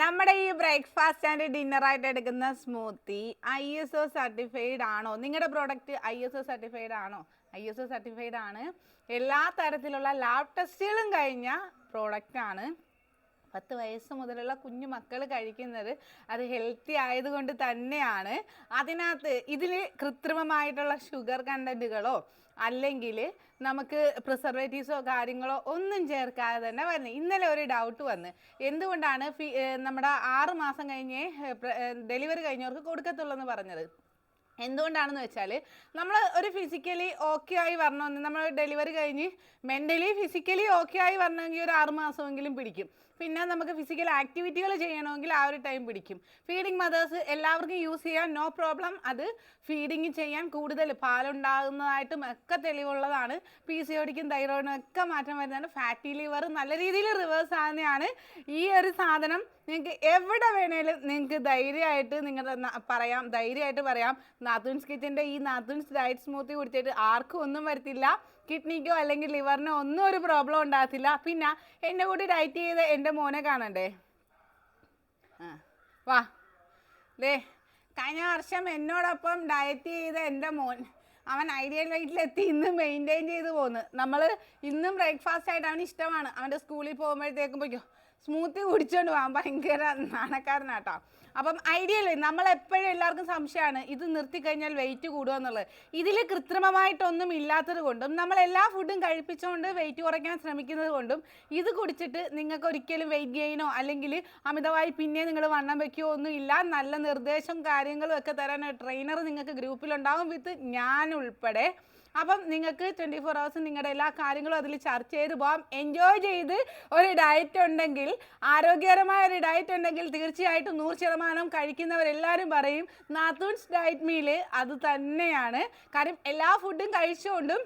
നമ്മുടെ ഈ breakfast and dinner ആയിട്ട് എടുക്കുന്ന smoothie I S O certified ആണോ? നിങ്ങളുടെ product I S O certified ആണോ? ഐ എസ് ഒ സർട്ടിഫൈഡ് ആണ്. എല്ലാ തരത്തിലുള്ള ലാബ് ടെസ്റ്റുകളും കഴിഞ്ഞ പ്രോഡക്റ്റ് ആണ്. പത്ത് വയസ്സ് മുതലുള്ള കുഞ്ഞു മക്കൾ കഴിക്കുന്നത് അത് ഹെൽത്തി ആയതുകൊണ്ട് തന്നെയാണ്. അതിനകത്ത് ഇതിൽ കൃത്രിമമായിട്ടുള്ള ഷുഗർ കണ്ടന്റുകളോ അല്ലെങ്കിൽ നമുക്ക് പ്രിസർവേറ്റീവ്സോ കാര്യങ്ങളോ ഒന്നും ചേർക്കാതെ തന്നെ വരുന്നത്. ഇന്നലെ ഒരു ഡൗട്ട് വന്ന് എന്തുകൊണ്ടാണ് നമ്മുടെ ആറ് മാസം കഴിഞ്ഞേ ഡെലിവറി കഴിഞ്ഞവർക്ക് കൊടുക്കത്തുള്ളൂ എന്ന് പറഞ്ഞത്? എന്തുകൊണ്ടാണെന്ന് വെച്ചാൽ നമ്മൾ ഒരു ഫിസിക്കലി ഓക്കെ ആയി വരണമെന്ന് നമ്മൾ ഡെലിവറി കഴിഞ്ഞ് മെന്റലി ഫിസിക്കലി ഓക്കെ ആയി വരണമെങ്കിൽ ഒരു ആറ് മാസമെങ്കിലും പിടിക്കും. പിന്നെ നമുക്ക് ഫിസിക്കൽ ആക്ടിവിറ്റികൾ ചെയ്യണമെങ്കിൽ ആ ഒരു ടൈം പിടിക്കും. ഫീഡിങ് മദേഴ്സ് എല്ലാവർക്കും യൂസ് ചെയ്യാൻ നോ പ്രോബ്ലം അത് ഫീഡിങ് ചെയ്യാൻ കൂടുതൽ പാലുണ്ടാകുന്നതായിട്ടും ഒക്കെ തെളിവുള്ളതാണ്. പി സി ഒടിക്കും തൈറോയിഡിനും ഒക്കെ മാറ്റം വരുന്നതാണ്. ഫാറ്റി ലിവർ നല്ല രീതിയിൽ റിവേഴ്സ് ആകുന്നതാണ് ഈ ഒരു സാധനം. നിങ്ങൾക്ക് എവിടെ വേണേലും നിങ്ങൾക്ക് ധൈര്യമായിട്ട് നിങ്ങളുടെ പറയാം ധൈര്യമായിട്ട് പറയാം. നാത്തൂൻസ് കിച്ചന്റെ ഈ നാത്തൂൻസ് ഡയറ്റ് സ്മൂത്തി കുടിച്ചിട്ട് ആർക്കും ഒന്നും വരത്തില്ല. കിഡ്നിക്കോ അല്ലെങ്കിൽ ലിവറിനോ ഒന്നും ഒരു പ്രോബ്ലം ഉണ്ടാകത്തില്ല. പിന്നെ എന്റെ കൂടി ഡയറ്റ് ചെയ്ത് എന്റെ മോനെ കാണണ്ടേ? ആ വാ. ദേ കഴിഞ്ഞ വർഷം എന്നോടൊപ്പം ഡയറ്റ് ചെയ്ത എന്റെ മോൻ അവൻ ഐഡിയൽ വെയിറ്റിലെത്തി ഇന്ന് മെയിന്റെയിൻ ചെയ്ത് പോകുന്നു നമ്മൾ ഇന്നും ബ്രേക്ക്ഫാസ്റ്റ് ആയിട്ട് അവന് ഇഷ്ടമാണ്. അവന്റെ സ്കൂളിൽ പോകുമ്പോഴത്തേക്കും പോയിക്കോ. സ്മൂത്തി കുടിച്ചോണ്ട് പോകാൻ ഭയങ്കര നാണക്കാരനാട്ടോ. അപ്പം ഐഡിയൽ നമ്മൾ എപ്പോഴും എല്ലാവർക്കും സംശയമാണ് ഇത് നിർത്തി കഴിഞ്ഞാൽ വെയിറ്റ് കൂടുക എന്നുള്ളത്. ഇതിൽ കൃത്രിമമായിട്ടൊന്നും ഇല്ലാത്തത് കൊണ്ടും നമ്മൾ എല്ലാ ഫുഡും കഴിപ്പിച്ചുകൊണ്ട് വെയിറ്റ് കുറയ്ക്കാൻ ശ്രമിക്കുന്നത് കൊണ്ടും ഇത് കുടിച്ചിട്ട് നിങ്ങൾക്ക് ഒരിക്കലും വെയിറ്റ് ഗെയിനോ അല്ലെങ്കിൽ അമിതമായി പിന്നെ നിങ്ങൾ വണ്ണം വെക്കുകയോ ഒന്നും ഇല്ല. നല്ല നിർദ്ദേശം കാര്യങ്ങളും ഒക്കെ തരാൻ ട്രെയിനർ നിങ്ങൾക്ക് ഗ്രൂപ്പിലുണ്ടാകും വിത്ത് ഞാൻ ഉൾപ്പെടെ അപ്പം നിങ്ങൾക്ക് ട്വന്റി ഫോർ ഹവേഴ്സും നിങ്ങളുടെ എല്ലാ കാര്യങ്ങളും അതിൽ ചർച്ച ചെയ്ത് പോകാം എൻജോയ് ചെയ്ത് ഒരു ഡയറ്റ് ഉണ്ടെങ്കിൽ ആരോഗ്യകരമായ ഒരു ഡയറ്റ് ഉണ്ടെങ്കിൽ തീർച്ചയായിട്ടും നൂറ് ശതമാനം കഴിക്കുന്നവരെല്ലാവരും പറയും നാത്തൂൺസ് ഡയറ്റ് മീൽ അത് തന്നെയാണ്. കാര്യം എല്ലാ ഫുഡും കഴിച്ചുകൊണ്ടും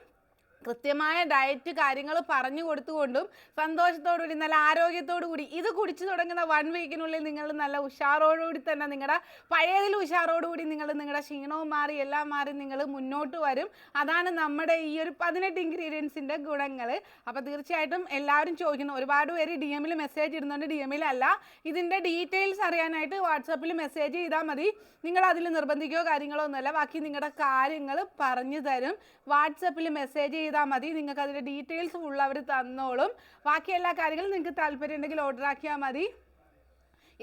കൃത്യമായ ഡയറ്റ് കാര്യങ്ങൾ പറഞ്ഞു കൊടുത്തുകൊണ്ടും സന്തോഷത്തോടുകൂടി നല്ല ആരോഗ്യത്തോടു കൂടി ഇത് കുടിച്ചു തുടങ്ങുന്ന വൺ വീക്കിനുള്ളിൽ നിങ്ങൾ നല്ല ഉഷാറോടുകൂടി തന്നെ നിങ്ങളുടെ പഴയതിൽ ഉഷാറോടുകൂടി നിങ്ങൾ നിങ്ങളുടെ ക്ഷീണവും മാറി എല്ലാം മാറി നിങ്ങൾ മുന്നോട്ട് വരും. അതാണ് നമ്മുടെ ഈ ഒരു പതിനെട്ട് ഇൻഗ്രീഡിയൻസിന്റെ ഗുണങ്ങൾ അപ്പോൾ തീർച്ചയായിട്ടും എല്ലാവരും ചോദിക്കുന്നു. ഒരുപാട് പേര് ഡി എമ്മിൽ മെസ്സേജ് ഇടുന്നുണ്ട്. ഡി എമ്മിലല്ല ഇതിന്റെ ഡീറ്റെയിൽസ് അറിയാനായിട്ട് വാട്സാപ്പിൽ മെസ്സേജ് ചെയ്താൽ മതി. നിങ്ങൾ അതിൽ നിർബന്ധിക്കുകയോ കാര്യങ്ങളോ ഒന്നുമല്ല. ബാക്കി നിങ്ങളുടെ കാര്യങ്ങൾ പറഞ്ഞു തരും. വാട്സപ്പിൽ മെസ്സേജ് ചെയ്താൽ മതി. നിങ്ങൾക്ക് അതിന്റെ ഡീറ്റെയിൽസ് ഫുൾ അവർ തന്നോളും. ബാക്കി എല്ലാ കാര്യങ്ങളും നിങ്ങൾക്ക് താല്പര്യം ഉണ്ടെങ്കിൽ ഓർഡർ ആക്കിയാൽ മതി.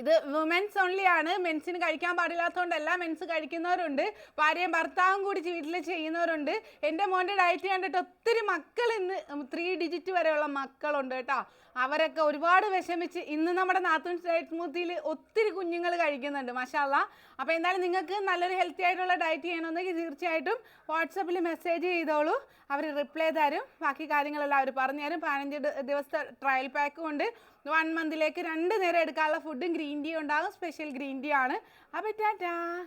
ഇത് വുമൻസ് ഓൺലി ആണ്. മെൻസിന് കഴിക്കാൻ പാടില്ലാത്തതുകൊണ്ടല്ല മെൻസ് കഴിക്കുന്നവരുണ്ട്. ഭാര്യയും ഭർത്താവും കൂടി വീട്ടിൽ ചെയ്യുന്നവരുണ്ട്. എന്റെ മോന്റെ ഡയറ്റ് കണ്ടിട്ട് ഒത്തിരി മക്കൾ ഇന്ന് ത്രീ ഡിജിറ്റ് വരെയുള്ള മക്കളുണ്ട് കേട്ടോ. അവരൊക്കെ ഒരുപാട് വിഷമിച്ച് ഇന്ന് നമ്മുടെ നാത്തൂൻ ഡയറ്റ് സ്മൂത്തിയിൽ ഒത്തിരി കുഞ്ഞുങ്ങൾ കഴിക്കുന്നുണ്ട് മഷാല്ല അപ്പോൾ എന്തായാലും നിങ്ങൾക്ക് നല്ലൊരു ഹെൽത്തി ആയിട്ടുള്ള ഡയറ്റ് ചെയ്യണമെന്നെങ്കിൽ തീർച്ചയായിട്ടും വാട്സപ്പിൽ മെസ്സേജ് ചെയ്തോളൂ. അവർ റിപ്ലൈ തരും. ബാക്കി കാര്യങ്ങളെല്ലാം അവർ പറഞ്ഞു തരും പതിനഞ്ച് ദിവസത്തെ ട്രയൽ പാക്കും ഉണ്ട്. വൺ മന്തിലേക്ക് രണ്ട് നേരം എടുക്കാനുള്ള ഫുഡും ഗ്രീൻ ടീ ഉണ്ടാകും. സ്പെഷ്യൽ ഗ്രീൻ ടീ ആണ്. അപ്പോൾ ടാറ്റാ